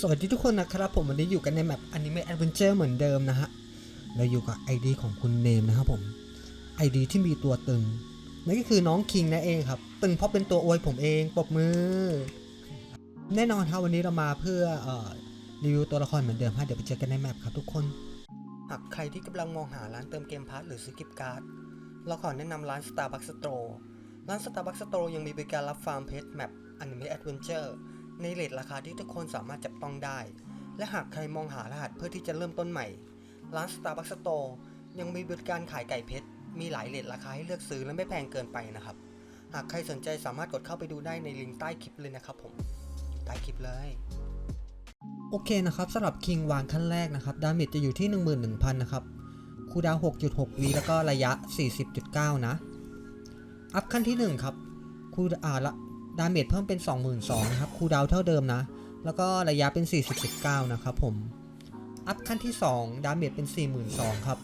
สวัสดีทุกคนนะครับผมวันนี้อยู่กันในแมปอนิเมะแอดเวนเจอร์เหมือนเดิมนะฮะ เราอยู่กับ ID ของคุณเนมนะครับผม ID ที่มีตัวตึง นั่นก็คือน้องคิงนั่นเองครับ ตึงเพราะเป็นตัวอวยผมเองปรบมือ แน่นอนครับวันนี้เรามาเพื่ออรีวิวตัวละครเหมือนเดิมฮะเดี๋ยวไปเจอกันในแมปครับทุกคน หากใครที่กำลังมองหาร้านเติมเกมพาร์ทหรือซื้อกิฟต์การ์ดเราขอแนะนำร้าน Starbucks Store ร้าน Starbucks Store ยังมีบริการรับฟาร์มเพชรแมปอนิเมะแอดเวนเจอร์ ในเรทราคาที่ทุกคนสามารถจับต้องได้ และหากใครมองหารหัสเพื่อที่จะเริ่มต้นใหม่ ร้าน Starbucks Store ยังมีบริการขายไก่เพชร มีหลายเรทราคาให้เลือกซื้อและไม่แพงเกินไปนะครับ หากใครสนใจสามารถกดเข้าไปดูได้ในลิงก์ใต้คลิปเลยนะครับผมใต้คลิปเลยโอเคนะครับสำหรับคิงวางขั้นแรกนะครับดาเมจจะอยู่ที่ 11,000 นะครับคูดาว 6.6วิแล้วก็ระยะ 40.9 นะ อัพขั้นที่ 1 ครับคูลอ่าละ ดาเมจเพิ่มเป็น 22,000นะครับคูดาวเท่าเดิมนะ แล้วก็ระยะเป็น 40.9 นะครับผม อัพขั้นที่ 2 ดาเมจเป็น 42,000 ครับ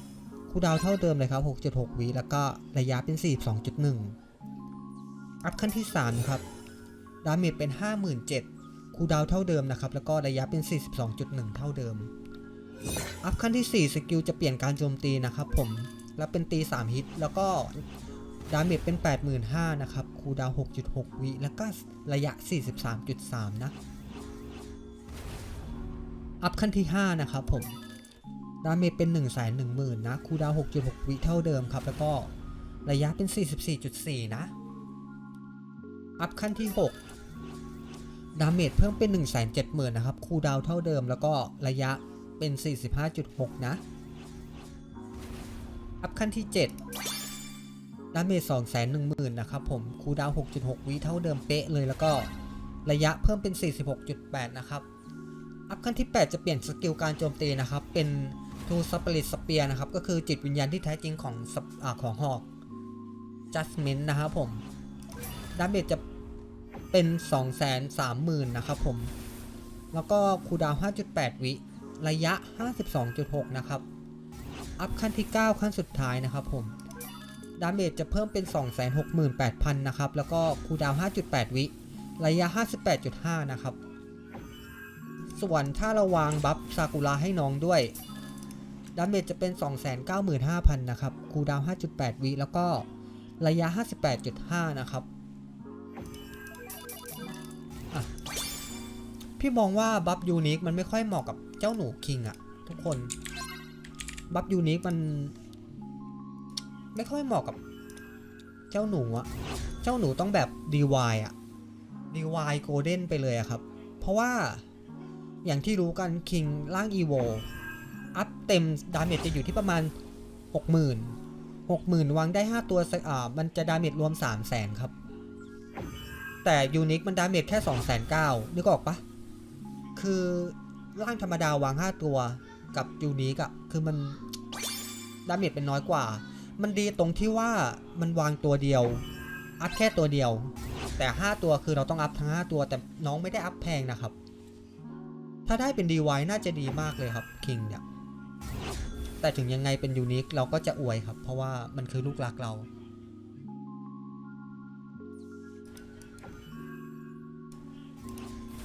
คูดาวเท่าเดิมเลยครับ 6.6 วิแล้วก็ระยะเป็น 42.1 อัพขั้นที่3นะครับ ดาเมจเป็น 57,000คูดาวเท่าเดิมนะครับ แล้วก็ระยะเป็น 42.1 เท่าเดิม อัพขั้นที่ 4 สกิลจะเปลี่ยนการโจมตีนะครับผม แล้วเป็นตี 3 ฮิต แล้วก็ ดาเมจเป็น 85,000 นะครับ คูดาว 6.6 วิ แล้วก็ระยะ 43.3 นะ อัพขั้นที่ 5 นะครับผม ดาเมจเป็น 1 1 0 0 0 0 นะ คูดาว 6.6 วิเท่าเดิมครับ แล้วก็ระยะเป็น 44.4 นะ อัพขั้นที่ 6 ดาเมจเพิ่มเป็น 1 7 0 0 0 0 นะครับ คูดาวเท่าเดิม แล้วก็ระยะเป็น 45.6 นะ อัพขั้นที่ 7 ดาเมจ2 1 0 0 0 0นะครับผมคูดาวน์6.6วิเท่าเดิมเป๊ะเลยแล้วก็ระยะเพิ่มเป็น 46.8 นะครับ อัพขั้นที่ 8 จะเปลี่ยนสกิลการโจมตีนะครับ เป็นทูสป i ริตสเปียนะครับ ก็คือจิตวิญญาณที่แท้จริงของอของหอก Judgment นะครับผม ดาเมจจะเป็น 230,000 นะครับผม แล้วก็คูดาว 5.8 วิ ระยะ 52.6 นะครับ อัพขั้นที่ 9 ขั้นสุดท้ายนะครับผม ดาเมจจะเพิ่มเป็น 268,000 นะครับ แล้วก็คูดาว 5.8 วิ ระยะ 58.5 นะครับ ส่วนถ้าเราวางบัฟซากุระให้น้องด้วย ดาเมจจะเป็น 295,000 นะครับ คูดาว 5.8 วิ แล้วก็ระยะ 58.5 นะครับพี่มองว่าบัฟยูนิคมันไม่ค่อยเหมาะกับเจ้าหนูคิงอะทุกคน บัฟยูนิคมัน ไม่ค่อยเหมาะกับ เจ้าหนูอะเจ้าหนูต้องแบบ DY อะ DY Golden ไปเลยอะครับ เพราะว่าอย่างที่รู้กันคิงร่าง EVO อัพเต็มดาเมจจะอยู่ที่ประมาณ 60,000 60,000 วางได้ 5 ตัวสักอ่ามันจะดาเมจรวม 3 0 0 0 0 0 ครับ แต่ยูนิคมันดาเมจแค่2 9 0 0 0นึกออกปะคือร่างธรรมดาวาง 5 ตัวกับยูนิคอะคือมันดาเมจเป็นน้อยกว่า มันดีตรงที่ว่ามันวางตัวเดียว อัพแค่ตัวเดียว แต่ 5 ตัวคือเราต้องอัพทั้ง 5 ตัว แต่น้องไม่ได้อัพแพงนะครับ ถ้าได้เป็น DY น่าจะดีมากเลยครับคิงเนี่ยแต่ถึงยังไงเป็นยูนิคเราก็จะอวยครับ เพราะว่ามันคือลูกรักเรา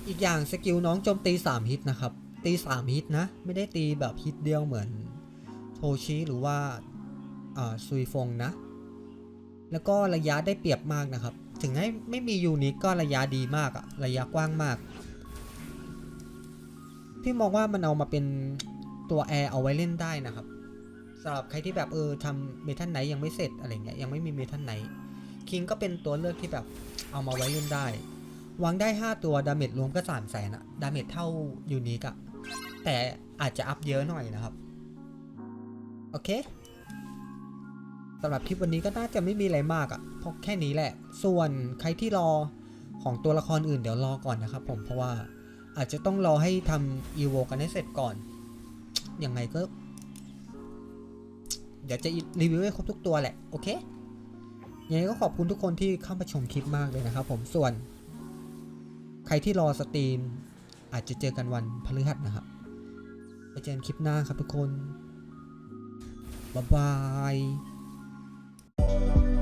อีกอย่างสกิลน้องโจมตี 3 ฮิตนะครับ ตี 3 ฮิตนะ ไม่ได้ตีแบบฮิตเดียวเหมือนโทชิหรือว่า ซุยฟงนะ แล้วก็ระยะได้เปรียบมากนะครับ ถึงให้ไม่มียูนิคก็ระยะดีมากอะระยะกว้างมาก พี่มองว่ามันเอามาเป็นตัวแอร์เอาไว้เล่นได้นะครับสำหรับใครที่แบบเออทำเมทัลไนยังไม่เสร็จอะไรเงี้ยยังไม่มีเมทัลไนคิงก็เป็นตัวเลือกที่แบบเอามาไว้เล่นได้วางได้ 5 ตัว ดาเมจรวมก็3 0 0แสนอะดาเมจเท่ายูนิคอะแต่อาจจะอัพเยอะหน่อยนะครับ โอเค สำหรับคลิปวันนี้ก็น่าจะไม่มีอะไรมากอะเพราะแค่นี้แหละ ส่วนใครที่รอของตัวละครอื่นเดี๋ยวรอก่อนนะครับผมเพราะว่าอาจจะต้องรอให้ทำอีโวกันให้เสร็จก่อนยังไงก็ เดี๋ยวจะรีวิวให้ครบทุกตัวแหละ โอเคยังไงก็ขอบคุณทุกคนที่เข้ามาชมคลิปมากเลยนะครับผมส่วน ใครที่รอสตรีม อาจจะเจอกันวันพฤหัสนะครับไปเจอกันคลิปหน้าครับทุกคนบ๊ายบาย Bye.